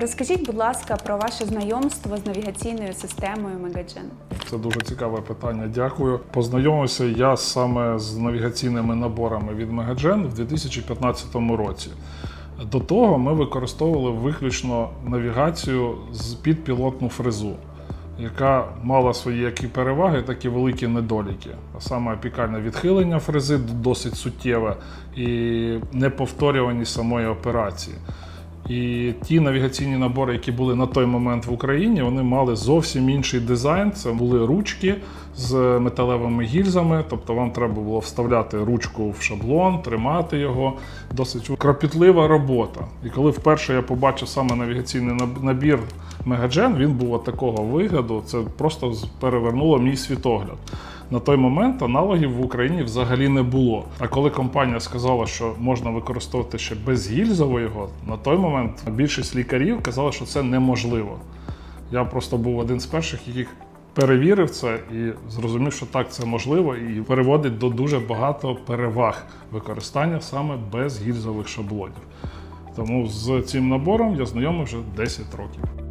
Розкажіть, будь ласка, про ваше знайомство з навігаційною системою Megagen. Це дуже цікаве питання. Дякую. Познайомився я саме з навігаційними наборами від Megagen в 2015 році. До того ми використовували виключно навігацію з підпілотну фрезу, яка мала свої як і переваги, так і великі недоліки. А саме опікальне відхилення фрези досить суттєве і неповторюваність самої операції. І ті навігаційні набори, які були на той момент в Україні, вони мали зовсім інший дизайн. Це були ручки з металевими гільзами, тобто вам треба було вставляти ручку в шаблон, тримати його. Досить кропітлива робота. І коли вперше я побачив саме навігаційний набір Megagen, він був от такого вигляду. Це просто перевернуло мій світогляд. На той момент аналогів в Україні взагалі не було. А коли компанія сказала, що можна використовувати ще безгільзово його, на той момент більшість лікарів казали, що це неможливо. Я просто був один з перших, яких перевірив це і зрозумів, що так це можливо, і переводить до дуже багато переваг використання саме безгільзових шаблонів. Тому з цим набором я знайомий вже 10 років.